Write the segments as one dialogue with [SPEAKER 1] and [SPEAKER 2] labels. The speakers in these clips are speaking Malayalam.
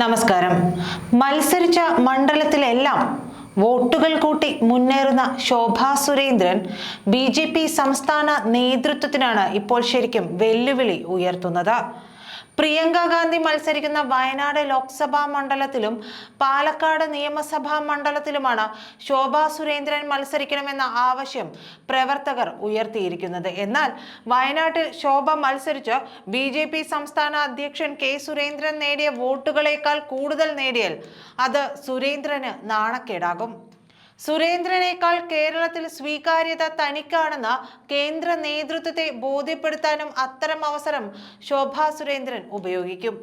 [SPEAKER 1] നമസ്കാരം. മത്സരിച്ച മണ്ഡലത്തിലെല്ലാം വോട്ടുകൾ കൂട്ടി മുന്നേറുന്ന Shobha Surendran B J P സംസ്ഥാന നേതൃത്വത്തിനാണ് ഇപ്പോൾ ശരിക്കും വെല്ലുവിളി ഉയർത്തുന്നത്. പ്രിയങ്ക ഗാന്ധി മത്സരിക്കുന്ന വയനാട് ലോക്സഭാ മണ്ഡലത്തിലും പാലക്കാട് നിയമസഭാ മണ്ഡലത്തിലുമാണ് ശോഭാ സുരേന്ദ്രൻ മത്സരിക്കണമെന്ന ആവശ്യം പ്രവർത്തകർ ഉയർത്തിയിരിക്കുന്നത്. എന്നാൽ വയനാട്ടിൽ ശോഭ മത്സരിച്ച് ബി ജെ പി സംസ്ഥാന അധ്യക്ഷൻ കെ സുരേന്ദ്രൻ നേടിയ വോട്ടുകളേക്കാൾ കൂടുതൽ നേടിയാൽ അത് സുരേന്ദ്രന് നാണക്കേടാകും. സുരേന്ദ്രനേക്കാൾ കേരളത്തിൽ സ്വീകാര്യത തനിക്കാണെന്ന കേന്ദ്ര നേതൃത്വത്തെ ബോധ്യപ്പെടുത്താനും അത്തരം അവസരം ശോഭാ സുരേന്ദ്രൻ ഉപയോഗിക്കും.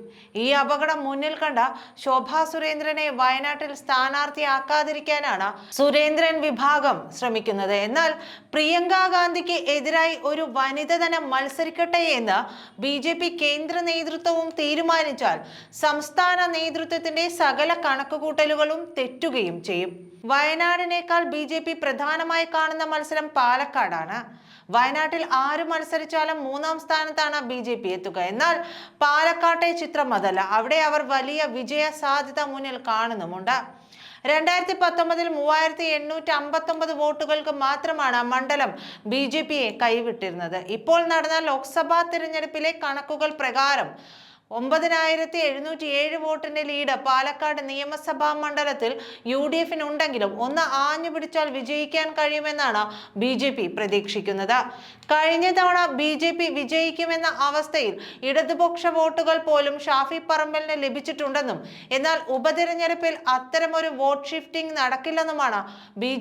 [SPEAKER 1] ഈ അപകടം മുന്നിൽ കണ്ട ശോഭാ സുരേന്ദ്രനെ വയനാട്ടിൽ സ്ഥാനാർത്ഥിയാക്കാതിരിക്കാനാണ് സുരേന്ദ്രൻ വിഭാഗം ശ്രമിക്കുന്നത്. എന്നാൽ പ്രിയങ്ക ഗാന്ധിക്ക് എതിരായി ഒരു വനിത തന്നെ മത്സരിക്കട്ടെ എന്ന് ബി ജെ പി കേന്ദ്ര നേതൃത്വവും തീരുമാനിച്ചാൽ സംസ്ഥാന നേതൃത്വത്തിന്റെ സകല കണക്കുകൂട്ടലുകളും തെറ്റുകയും ചെയ്യും. വയനാടിനേക്കാൾ ബി ജെ പി പ്രധാനമായി കാണുന്ന മത്സരം പാലക്കാടാണ്. വയനാട്ടിൽ ആര് മത്സരിച്ചാലും മൂന്നാം സ്ഥാനത്താണ് ബി ജെ പി എത്തുക. എന്നാൽ പാലക്കാട്ടെ ചിത്രം അതല്ല. അവിടെ അവർ വലിയ വിജയ സാധ്യത മുന്നിൽ കാണുന്നുമുണ്ട്. രണ്ടായിരത്തി പത്തൊമ്പതിൽ മൂവായിരത്തി എണ്ണൂറ്റി അമ്പത്തൊമ്പത് വോട്ടുകൾക്ക് മാത്രമാണ് മണ്ഡലം ബി ജെ പിയെ കൈവിട്ടിരുന്നത്. ഇപ്പോൾ നടന്ന ലോക്സഭാ തിരഞ്ഞെടുപ്പിലെ കണക്കുകൾ പ്രകാരം ഒമ്പതിനായിരത്തി എഴുന്നൂറ്റി ഏഴ് വോട്ടിന്റെ ലീഡ് പാലക്കാട് നിയമസഭാ മണ്ഡലത്തിൽ യു ഡി എഫിനുണ്ടെങ്കിലും ഒന്ന് ആഞ്ഞു പിടിച്ചാൽ വിജയിക്കാൻ കഴിയുമെന്നാണ് ബി ജെ പി പ്രതീക്ഷിക്കുന്നത്. കഴിഞ്ഞ തവണ ബി ജെ പി വിജയിക്കുമെന്ന അവസ്ഥയിൽ ഇടതുപക്ഷ വോട്ടുകൾ പോലും ഷാഫി പറമ്പലിന് ലഭിച്ചിട്ടുണ്ടെന്നും എന്നാൽ ഉപതിരഞ്ഞെടുപ്പിൽ അത്തരമൊരു വോട്ട് ഷിഫ്റ്റിംഗ് നടക്കില്ലെന്നുമാണ് ബി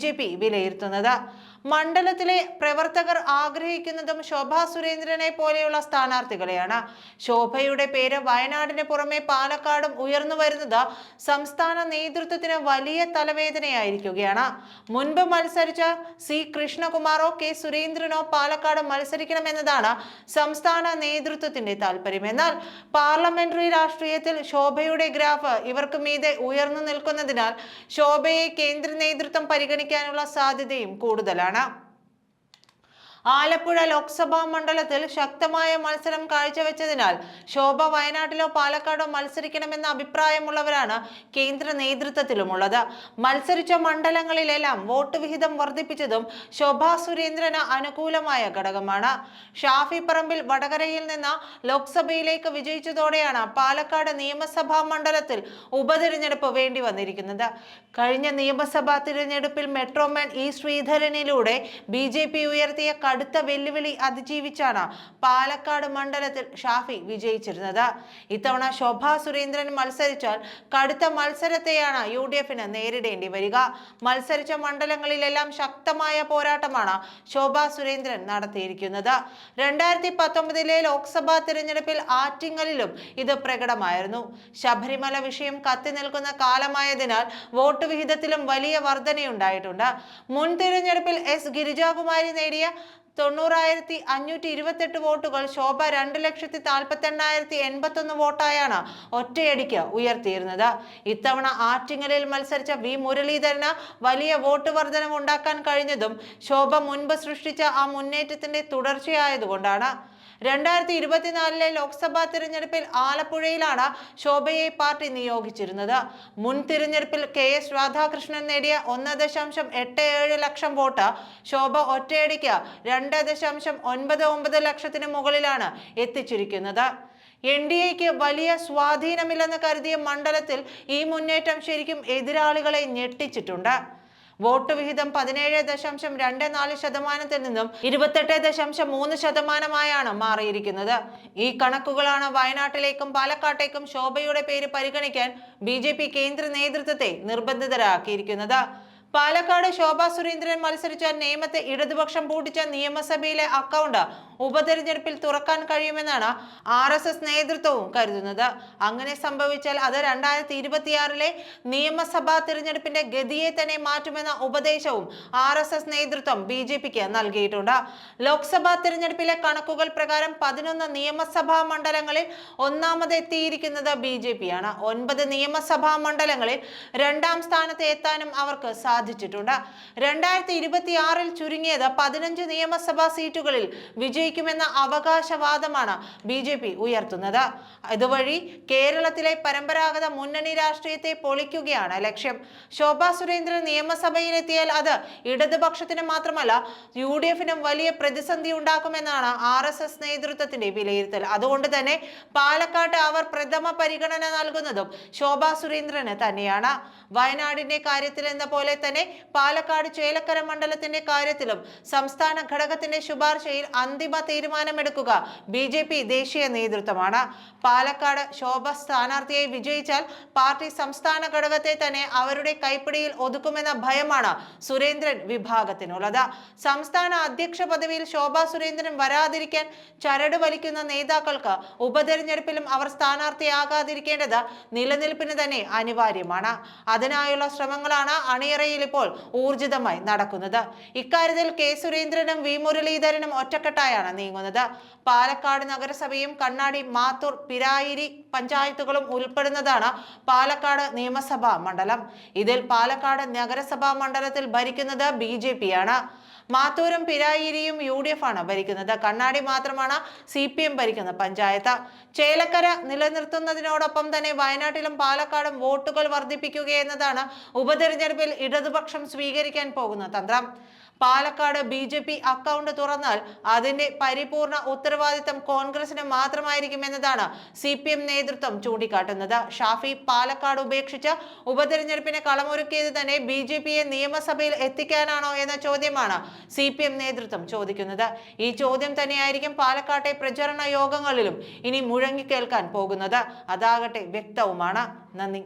[SPEAKER 1] വിലയിരുത്തുന്നത്. മണ്ഡലത്തിലെ പ്രവർത്തകർ ആഗ്രഹിക്കുന്നതും ശോഭാ സുരേന്ദ്രനെ പോലെയുള്ള സ്ഥാനാർത്ഥികളെയാണ്. ശോഭയുടെ പേര് വയനാടിന് പുറമെ പാലക്കാടും ഉയർന്നു വരുന്നത് സംസ്ഥാന നേതൃത്വത്തിന് വലിയ തലവേദനയായിരിക്കുകയാണ്. മുൻപ് മത്സരിച്ച സി കൃഷ്ണകുമാറോ കെ സുരേന്ദ്രനോ പാലക്കാട് മത്സരിക്കണമെന്നതാണ് സംസ്ഥാന നേതൃത്വത്തിന്റെ താല്പര്യം. എന്നാൽ പാർലമെന്ററി രാഷ്ട്രീയത്തിൽ ശോഭയുടെ ഗ്രാഫ് ഇവർക്ക് മീതെ ഉയർന്നു നിൽക്കുന്നതിനാൽ ശോഭയെ കേന്ദ്ര നേതൃത്വം പരിഗണിക്കാനുള്ള സാധ്യതയും കൂടുതലാണ്. ஆனால் ആലപ്പുഴ ലോക്സഭാ മണ്ഡലത്തിൽ ശക്തമായ മത്സരം കാഴ്ചവെച്ചതിനാൽ ശോഭ വയനാട്ടിലോ പാലക്കാടോ മത്സരിക്കണമെന്ന അഭിപ്രായമുള്ളവരാണ് കേന്ദ്ര നേതൃത്വത്തിലുമുള്ളത്. മത്സരിച്ച മണ്ഡലങ്ങളിലെല്ലാം വോട്ട് വിഹിതം വർദ്ധിപ്പിച്ചതും ശോഭാ സുരേന്ദ്രന് അനുകൂലമായ ഘടകമാണ്. ഷാഫി പറമ്പിൽ വടകരയിൽ നിന്ന് ലോക്സഭയിലേക്ക് വിജയിച്ചതോടെയാണ് പാലക്കാട് നിയമസഭാ മണ്ഡലത്തിൽ ഉപതിരഞ്ഞെടുപ്പ് വേണ്ടി വന്നിരിക്കുന്നത്. കഴിഞ്ഞ നിയമസഭാ തിരഞ്ഞെടുപ്പിൽ മെട്രോമാൻ ഇ ശ്രീധരനിലൂടെ ബി ഉയർത്തിയ കടുത്ത വെല്ലുവിളി അതിജീവിച്ചാണ് പാലക്കാട് മണ്ഡലത്തിൽ ഷാഫി വിജയിച്ചിരുന്നത്. ഇത്തവണ ശോഭാ സുരേന്ദ്രൻ മത്സരിച്ചാൽ കടുത്ത മത്സരത്തെയാണ് യു ഡി എഫിന് നേരിടേണ്ടി വരിക. മത്സരിച്ച മണ്ഡലങ്ങളിലെല്ലാം ശക്തമായ പോരാട്ടമാണ് ശോഭാ സുരേന്ദ്രൻ നടത്തിയിരിക്കുന്നത്. രണ്ടായിരത്തി പത്തൊമ്പതിലെ ലോക്സഭാ തിരഞ്ഞെടുപ്പിൽ ആറ്റിങ്ങലിലും ഇത് പ്രകടമായിരുന്നു. ശബരിമല വിഷയം കത്തി നിൽക്കുന്ന കാലമായതിനാൽ വോട്ട് വിഹിതത്തിലും വലിയ വർധനയുണ്ടായിട്ടുണ്ട്. മുൻ തിരഞ്ഞെടുപ്പിൽ എസ് ഗിരിജാകുമാരി നേടിയ തൊണ്ണൂറായിരത്തി അഞ്ഞൂറ്റി ഇരുപത്തെട്ട് വോട്ടുകൾ ശോഭ രണ്ട് ലക്ഷത്തി നാൽപ്പത്തി എണ്ണായിരത്തി എൺപത്തൊന്ന് വോട്ടായാണ് ഒറ്റയടിക്ക് ഉയർത്തിയിരുന്നത്. ഇത്തവണ ആറ്റിങ്ങലിൽ മത്സരിച്ച വി മുരളീധരന് വലിയ വോട്ട് വർധനം ഉണ്ടാക്കാൻ കഴിഞ്ഞതും ശോഭ മുൻപ് സൃഷ്ടിച്ച ആ മുന്നേറ്റത്തിന്റെ തുടർച്ചയായതുകൊണ്ടാണ്. രണ്ടായിരത്തി ഇരുപത്തിനാലിലെ ലോക്സഭാ തിരഞ്ഞെടുപ്പിൽ ആലപ്പുഴയിലാണ് ശോഭയെ പാർട്ടി നിയോഗിച്ചിരുന്നത്. മുൻ തിരഞ്ഞെടുപ്പിൽ കെ എസ് രാധാകൃഷ്ണൻ നേടിയ ഒന്ന് ദശാംശം എട്ട് ഏഴ് ലക്ഷം വോട്ട് ശോഭ ഒറ്റയടിക്ക് രണ്ട് ദശാംശം ഒൻപത് ഒമ്പത് ലക്ഷത്തിന് മുകളിലാണ് എത്തിച്ചിരിക്കുന്നത്. എൻ ഡി എക്ക് വലിയ സ്വാധീനമില്ലെന്ന് കരുതിയ മണ്ഡലത്തിൽ ഈ മുന്നേറ്റം ശരിക്കും എതിരാളികളെ ഞെട്ടിച്ചിട്ടുണ്ട്. വോട്ട് വിഹിതം പതിനേഴ് ദശാംശം രണ്ട് നാല് ശതമാനത്തിൽ നിന്നും ഇരുപത്തെട്ട് ദശാംശം മൂന്ന് ശതമാനമായാണ് മാറിയിരിക്കുന്നത്. ഈ കണക്കുകളാണ് വയനാട്ടിലേക്കും പാലക്കാട്ടേക്കും ശോഭയുടെ പേര് പരിഗണിക്കാൻ ബി കേന്ദ്ര നേതൃത്വത്തെ നിർബന്ധിതരാക്കിയിരിക്കുന്നത്. പാലക്കാട് ശോഭാ സുരേന്ദ്രൻ മത്സരിച്ച നിയമത്തെ ഇടതുപക്ഷം പൂട്ടിച്ച നിയമസഭയിലെ അക്കൗണ്ട് ഉപതെരഞ്ഞെടുപ്പിൽ തുറക്കാൻ കഴിയുമെന്നാണ് ആർ എസ് എസ് നേതൃത്വവും കരുതുന്നത്. അങ്ങനെ സംഭവിച്ചാൽ അത് രണ്ടായിരത്തി ഇരുപത്തിയാറിലെ നിയമസഭാ തിരഞ്ഞെടുപ്പിന്റെ ഗതിയെ തന്നെ മാറ്റുമെന്ന ഉപദേശവും ആർ എസ് എസ് നേതൃത്വം ബി ജെ പിക്ക് നൽകിയിട്ടുണ്ട്. ലോക്സഭാ തിരഞ്ഞെടുപ്പിലെ കണക്കുകൾ പ്രകാരം പതിനൊന്ന് നിയമസഭാ മണ്ഡലങ്ങളിൽ ഒന്നാമത് എത്തിയിരിക്കുന്നത് ബി ജെ പി ആണ്. ഒൻപത് നിയമസഭാ മണ്ഡലങ്ങളിൽ രണ്ടാം സ്ഥാനത്ത് എത്താനും അവർക്ക് സാധിക്കും. ബാധിച്ചിട്ടുണ്ട്. രണ്ടായിരത്തി ഇരുപത്തി ആറിൽ ചുരുങ്ങിയത് പതിനഞ്ച് നിയമസഭാ സീറ്റുകളിൽ വിജയിക്കുമെന്ന അവകാശവാദമാണ് ബി ജെ പി ഉയർത്തുന്നത്. ഇതുവഴി കേരളത്തിലെ പരമ്പരാഗത മുന്നണി രാഷ്ട്രീയത്തെ പൊളിക്കുകയാണ് ലക്ഷ്യം. ശോഭാ സുരേന്ദ്രൻ നിയമസഭയിലെത്തിയാൽ അത് ഇടതുപക്ഷത്തിന് മാത്രമല്ല യു ഡി എഫിനും വലിയ പ്രതിസന്ധി ഉണ്ടാക്കുമെന്നാണ് ആർ എസ് എസ് നേതൃത്വത്തിന്റെ വിലയിരുത്തൽ. അതുകൊണ്ട് തന്നെ പാലക്കാട്ട് അവർ പ്രഥമ പരിഗണന നൽകുന്നതും ശോഭാ സുരേന്ദ്രന് തന്നെയാണ്. വയനാടിന്റെ കാര്യത്തിൽ എന്ന പോലെ തന്നെ പാലക്കാട് ചേലക്കര മണ്ഡലത്തിന്റെ കാര്യത്തിലും സംസ്ഥാന ഘടകത്തിന്റെ ശുപാർശയിൽ അന്തിമ തീരുമാനമെടുക്കുക ബി ജെ പി ദേശീയ നേതൃത്വമാണ്. പാലക്കാട് ശോഭ സ്ഥാനാർത്ഥിയെ വിജയിച്ചാൽ പാർട്ടി സംസ്ഥാന ഘടകത്തെ തന്നെ അവരുടെ കൈപ്പിടിയിൽ ഒതുക്കുമെന്ന ഭയമാണ് സുരേന്ദ്രൻ വിഭാഗത്തിനുള്ളത്. സംസ്ഥാന അധ്യക്ഷ പദവിയിൽ ശോഭ സുരേന്ദ്രൻ വരാതിരിക്കാൻ ചരട് വലിക്കുന്ന നേതാക്കൾക്ക് ഉപതെരഞ്ഞെടുപ്പിലും അവർ സ്ഥാനാർത്ഥിയാകാതിരിക്കേണ്ടത് നിലനിൽപ്പിന് തന്നെ അനിവാര്യമാണ്. അതിനായുള്ള ശ്രമങ്ങളാണ് അണിയറയിൽ ഇപ്പോൾ ഊർജിതമായി നടക്കുന്നത്. ഇക്കാര്യത്തിൽ കെ സുരേന്ദ്രനും വി മുരളീധരനും ഒറ്റക്കെട്ടായാണ് നീങ്ങുന്നത്. പാലക്കാട് നഗരസഭയും കണ്ണാടി മാത്തൂർ പിരായിരി പഞ്ചായത്തുകളും ഉൾപ്പെടുന്നതാണ് പാലക്കാട് നിയമസഭാ മണ്ഡലം. ഇതിൽ പാലക്കാട് നഗരസഭാ മണ്ഡലത്തിൽ ഭരിക്കുന്നത് ബി ജെ മാത്തൂരും പിരായിരിയും യു ഡി എഫ് ആണ് ഭരിക്കുന്നത്. കണ്ണാടി മാത്രമാണ് സി പി എം ഭരിക്കുന്ന പഞ്ചായത്ത്. ചേലക്കര നിലനിർത്തുന്നതിനോടൊപ്പം തന്നെ വയനാട്ടിലും പാലക്കാടും വോട്ടുകൾ വർദ്ധിപ്പിക്കുക എന്നതാണ് ഉപതെരഞ്ഞെടുപ്പിൽ ഇടതുപക്ഷം സ്വീകരിക്കാൻ പോകുന്ന തന്ത്രം. Palakkad B J P account തുറന്നാൽ അതിന്റെ പരിപൂർണ ഉത്തരവാദിത്തം കോൺഗ്രസിന് മാത്രമായിരിക്കും എന്നതാണ് സി പി എം നേതൃത്വം ചൂണ്ടിക്കാട്ടുന്നത്. ഷാഫി പാലക്കാട് ഉപേക്ഷിച്ച് ഉപതെരഞ്ഞെടുപ്പിന് കളമൊരുക്കിയത് തന്നെ ബി ജെ പിയെ നിയമസഭയിൽ എത്തിക്കാനാണോ എന്ന ചോദ്യമാണ് സി പി എം നേതൃത്വം ചോദിക്കുന്നത്. ഈ ചോദ്യം തന്നെയായിരിക്കും പാലക്കാട്ടെ പ്രചരണ യോഗങ്ങളിലും ഇനി മുഴങ്ങിക്കേൽക്കാൻ പോകുന്നത്. അതാകട്ടെ വ്യക്തവുമാണ്. നന്ദി.